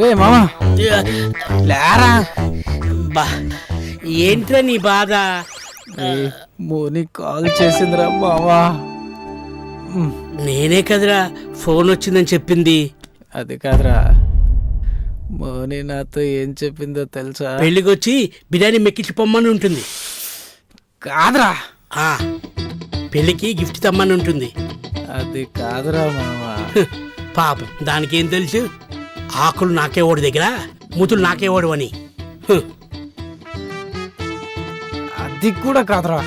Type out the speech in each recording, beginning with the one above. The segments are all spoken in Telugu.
రే మామా. లేరా. బా ఏంట్రా నీ బాధ? మోని కాల్ చేసిందిరా మామా. నేనే కదరా ఫోన్ వచ్చిందని చెప్పింది. అది కాదురా. మోని నాతో ఏం చెప్పిందో తెలుసా? పెళ్ళికి వచ్చి బిర్యానీ మెక్కించి పొమ్మని ఉంటుంది. కాదురా. పెళ్ళికి గిఫ్ట్ తమ్మని ఉంటుంది. అది కాదురా మావా పాపం దానికి ఏం తెలుసు? ఆకులు నాకే ఓడి దగ్గర మూతులు నాకే ఓడు అని హ్, అది కూడా కాదురా.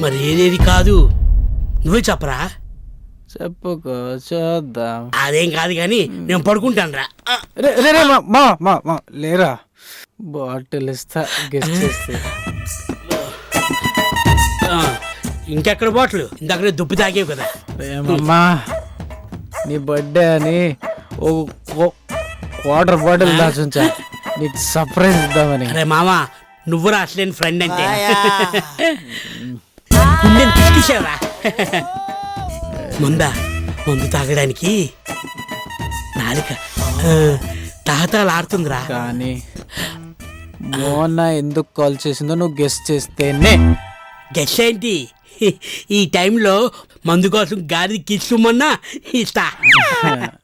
మరి ఏదేది కాదు? నువ్వే చెప్పరా? చెప్పుకో చూద్దాం. అదేం కాదు కానీ నేను పడుకుంటాను రా రే రే రే, మా మా మా మా లేరా? బాటిల్ ఇస్తా గెస్ట్ చేస్తే. ఇంకెక్కడ బాటలు? ఇందాక దుప్పి తాగేవు కదా. రేమమ్మా నీ బర్త్డే అని ఓ ఓ- వాటర్ బాటిల్ దాచుంచా నీకు సర్ప్రైజ్ ఇద్దామని. అరే మామా నువ్వురా అసలేని ఫ్రెండ్ అంటే. గుండెని ముందా ముందు తాగడానికి నాలిక. ఆ, తహతహలు ఆడుతుందిరా. కానీ మోన ఎందుకు కాల్ చేసిందో నువ్వు గెస్ట్ చేస్తేనే. గెస్ ఏంటి ఈ టైంలో మందు కోసం గాడి కిచ్చుమన్నా ఇస్తా.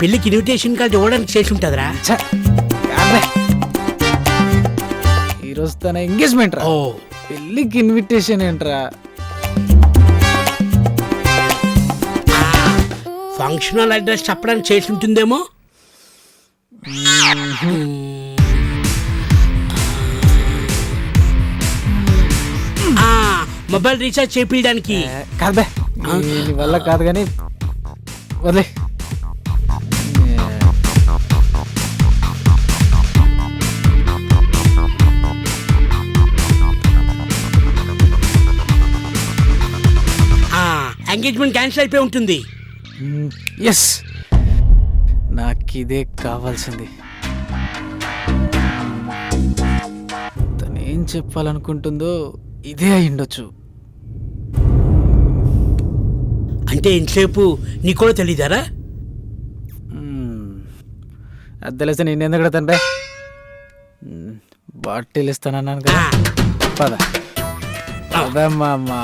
పెళ్ళికి ఇన్విటేషన్ కార్డు ఇవ్వడానికి చేసి ఉంటుందిరా. ఈరోజు తన ఎంగేజ్మెంట్ రా. ఓ. పెళ్ళికి ఇన్విటేషన్ ఏంట్రా? ఫంక్షనల్ అడ్రస్ చెప్పడానికి చేసి ఉంటుందేమో? మొబైల్ రీఛార్జ్ చేపించడానికి కాదే నీ వల్ల కాదు కానీ వదిలే. ఎంగేజ్మెంట్ క్యాన్సిల్ అయిపోయి ఉంటుంది. ఎస్ నాకు ఇదే కావాల్సింది. తను ఏం చెప్పాలనుకుంటుందో ఇదే అయి ఉండొచ్చు అంటే ఇంతసేపు నీకు కూడా తెలియదారా అది తెలిస్తే నేను ఎందుకు తండ్రి బాటిల్ ఇస్తానన్నాను కదా. పద. పదమ్మా అమ్మా.